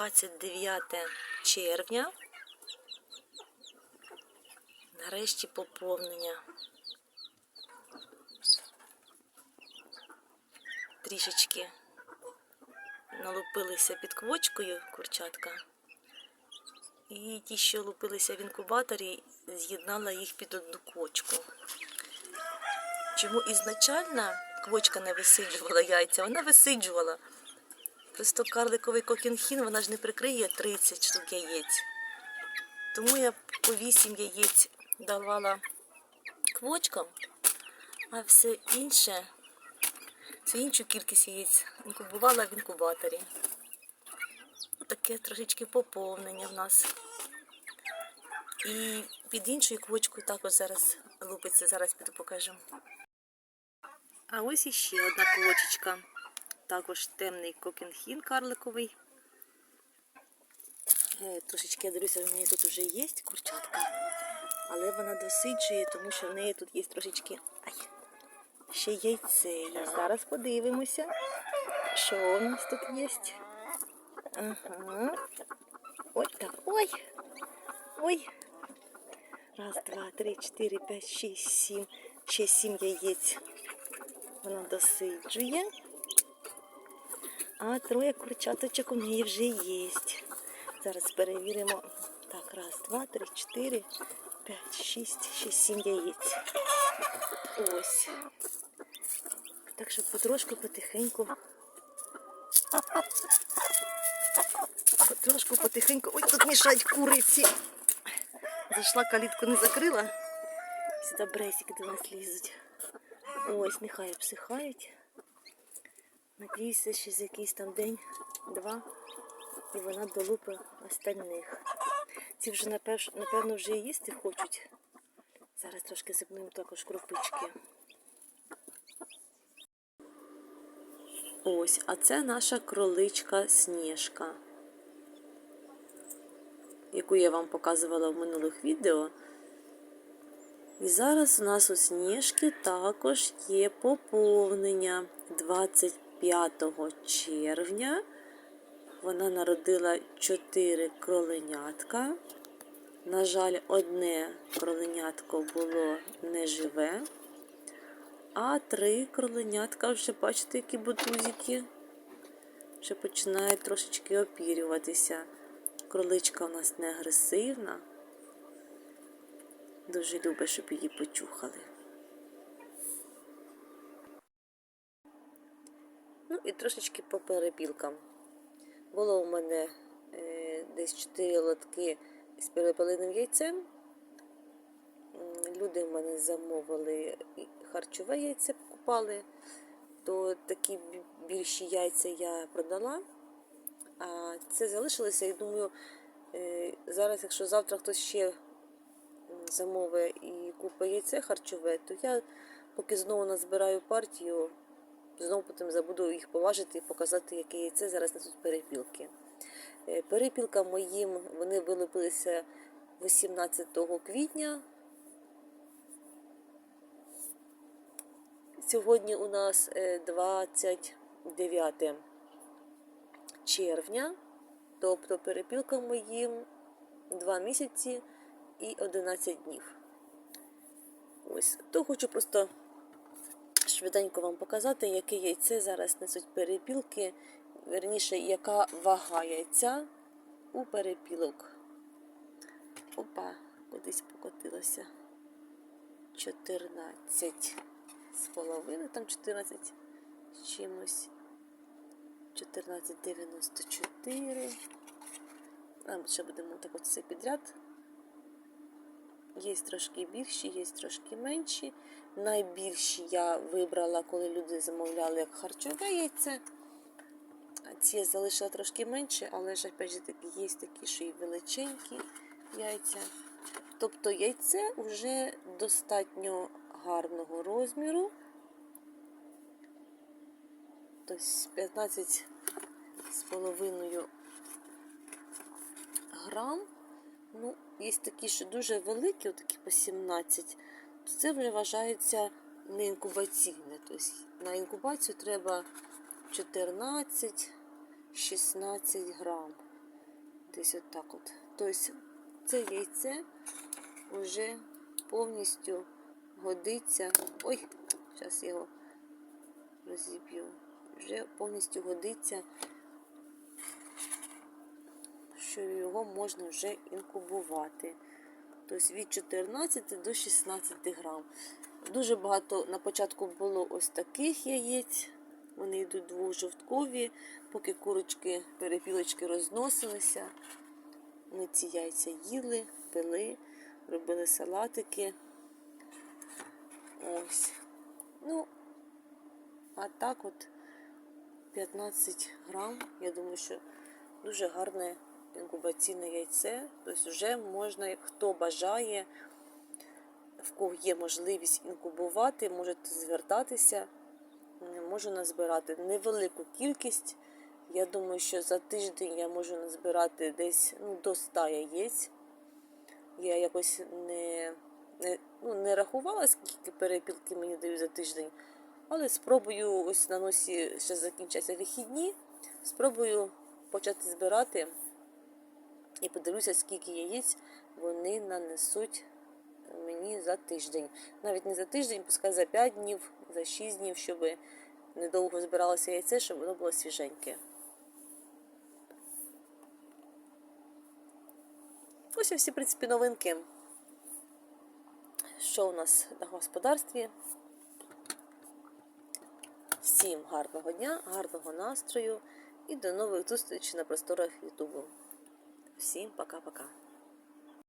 29 червня. Нарешті поповнення. Трішечки налупилися під квочкою курчатка. І ті, що лупилися в інкубаторі, з'єднала їх під одну квочку. Чому ізначально квочка не висиджувала яйця? Вона висиджувала. Просто карликовий кокінхін, вона ж не прикриє 30 штук яєць. Тому я по 8 яєць давала квочкам, а все інше, всю іншу кількість яєць інкубувала в інкубаторі. Таке трошечки поповнення в нас. І під іншою квочкою також зараз лупиться, зараз піду покажу. А ось іще одна квочечка. Також темний кокінхін карликовий. Е, Трошечки я дивлюся, в неї тут вже є курчатка. Але вона досиджує, тому що в неї тут є трошечки. Ай, ще яйце є. Зараз подивимося, що у нас тут є. Ага. Ой, так, ой. Ой. Раз, два, три, чотири, п'ять, шість, сім. Ще сім яєць. Вона досиджує. А троє курчаточок у неї вже є. Зараз перевіримо. Так, раз, два, три, чотири, п'ять, шість, ще сім яєць. Ось. Так що потрошку, потихеньку. Потрошку, потихеньку. Ой, тут мішать куриці. Зайшла, калітку не закрила. Сюди бресики до нас лізуть. Ось, нехай обсихають. Надіюся, що за якийсь там день, два, і вона долупить остальних. Ці вже, напевно, вже і їсти хочуть. Зараз трошки зипнемо також крупички. Ось, а це наша кроличка Сніжка, яку я вам показувала в минулих відео. І зараз у нас у Сніжки також є поповнення 25 червня. Вона народила 4 кроленятка. На жаль, одне кроленятко було неживе, а три кроленятка вже, бачите, які бутузики, вже починають трошечки опірюватися. Кроличка у нас не агресивна. Дуже любить, щоб її почухали. Ну і трошечки по перепілкам. Було у мене е, десь 4 лотки з перепеленим яйцем. Люди в мене замовили харчове яйце купали, то такі більші яйця я продала. А це залишилося і думаю, е, зараз, якщо завтра хтось ще замовить і купить яйце харчове, то я поки знову назбираю партію, знову потім забуду їх поважити і показати, яке яйце зараз несуть перепілки. Е, Перепілка моїм вони вилупилися 18 квітня. Сьогодні у нас е, 29 червня, тобто перепілка моїм 2 місяці і 11 днів. Ось, то хочу просто швиденько вам показати, яке яйце зараз несуть перепілки, верніше, яка вага яйця у перепілок. Опа, кудись покотилося. 14 з половиною, там 14 з чимось. 14,94. А, ще будемо так от все підряд. Є трошки більші, є трошки менші. Найбільші я вибрала, коли люди замовляли як харчове яйце. Ці я залишила трошки менше, але ж опять же таки є такі, що і величенькі яйця. Тобто яйце вже достатньо гарного розміру. Тобто 15 з половиною грам. Ну, є такі, що дуже великі, такі по 17, то це вже вважається не інкубаційне. Тобто на інкубацію треба 14-16 грам. Десь отак от. Тобто це яйце вже повністю годиться. Ой, зараз його розіб'ю. Вже повністю годиться, що його можна вже інкубувати. Тобто від 14 до 16 грам. Дуже багато на початку було ось таких яєць. Вони йдуть двожовткові, поки курочки, перепілочки розносилися. Ми ці яйця їли, пили, робили салатики. Ось. Ну, а так от 15 грам, я думаю, що дуже гарне інкубаційне яйце. Тобто вже можна, хто бажає, в кого є можливість інкубувати, можете звертатися. Можу назбирати невелику кількість. Я думаю, що за тиждень я можу назбирати десь ну, до 100 яєць. Я якось не, не, ну, не рахувала, скільки перепілки мені дають за тиждень. Але спробую ось на носі ще закінчаться вихідні. Спробую почати збирати і подивлюся, скільки яєць вони нанесуть мені за тиждень. Навіть не за тиждень, пускай за 5 днів, за 6 днів, щоб недовго збиралося яйце, щоб воно було свіженьке. Ось і всі, в принципі, новинки. Що у нас на господарстві? Всім гарного дня, гарного настрою і до нових зустрічей на просторах Ютубу. Всім пока-пока.